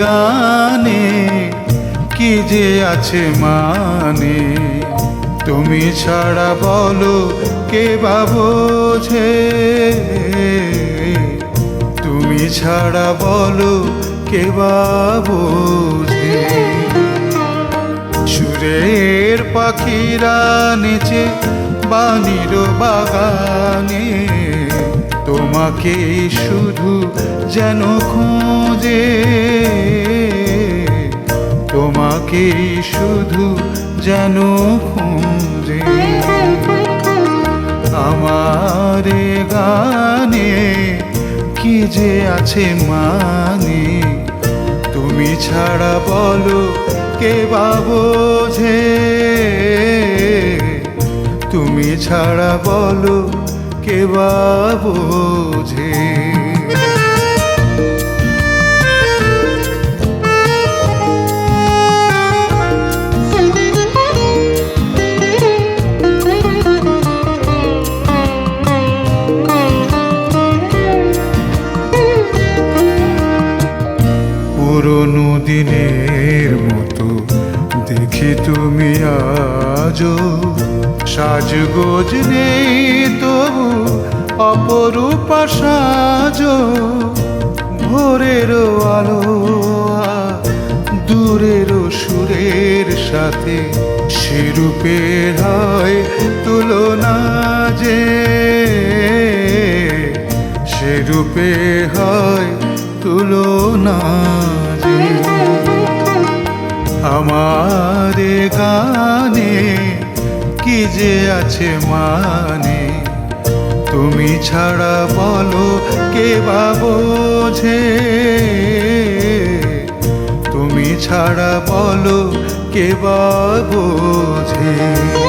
গানে কি যে আছে মানে? তুমি ছাড়া বলো কে বা বোঝে? তুমি ছাড়া বলো কে বা বোঝে? সুরের পাখিরা নেচে বানির বাগানে, তোমাকে শুধু যেন খোঁজে। তোমাকে শুধু যেন খোঁজে। আমার এ গানে, কি যে আছে মানে? তুমি ছাড়া বলো, কে বোঝে? তুমি ছাড়া বলো, কে বোঝে? পুরনো দিনের মতো দেখি তুমি আজও সাজগোজ নেই তবু অপরূপা সাজ ভোরেরও আলো আর দূরেরও সুরের সাথে সেরূপের হয় তুলনা যে সেরূপে হয় তুলনা আমার গানে কি যে আছে মানে? তুমি ছাড়া বলো, কে বা বোঝে? তুমি ছাড়া বলো, কে বা বোঝে?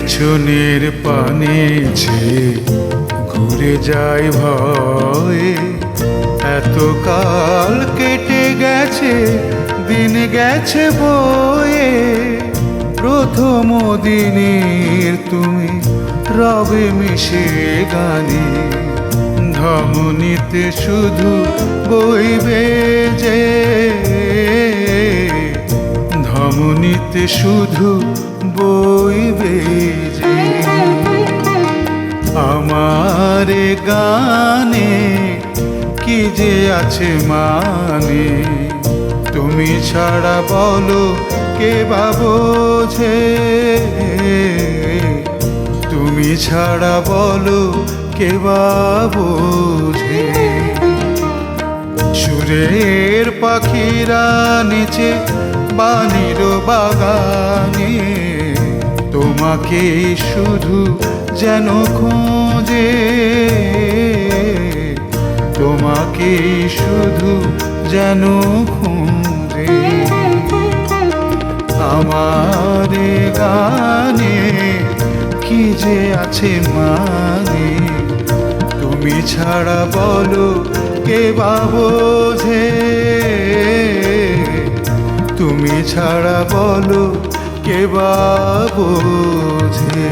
পেছনের পানে যে ঘুরে যায় ভয়ে। এত কাল কেটে গেছে, দিন গেছে বয়ে। প্রথম দিনের তুমি রবে মিশে গানে। ধমনীতে শুধু বইবে যে ধমনীতে শুধু বইবে যে আছে মানে তুমি ছাড়া বলো কে বোঝে? তুমি ছাড়া বলো কে বোঝে? সুরের পাখিরা নেচে বানির বাগানে, তোমাকে শুধু যেন খোঁজে। তোমাকে শুধু যেন খোঁজে। আমার গানে কি যে আছে মানে? তুমি ছাড়া বলো, কে বা বোঝে? তুমি ছাড়া বলো, কে বা বোঝে?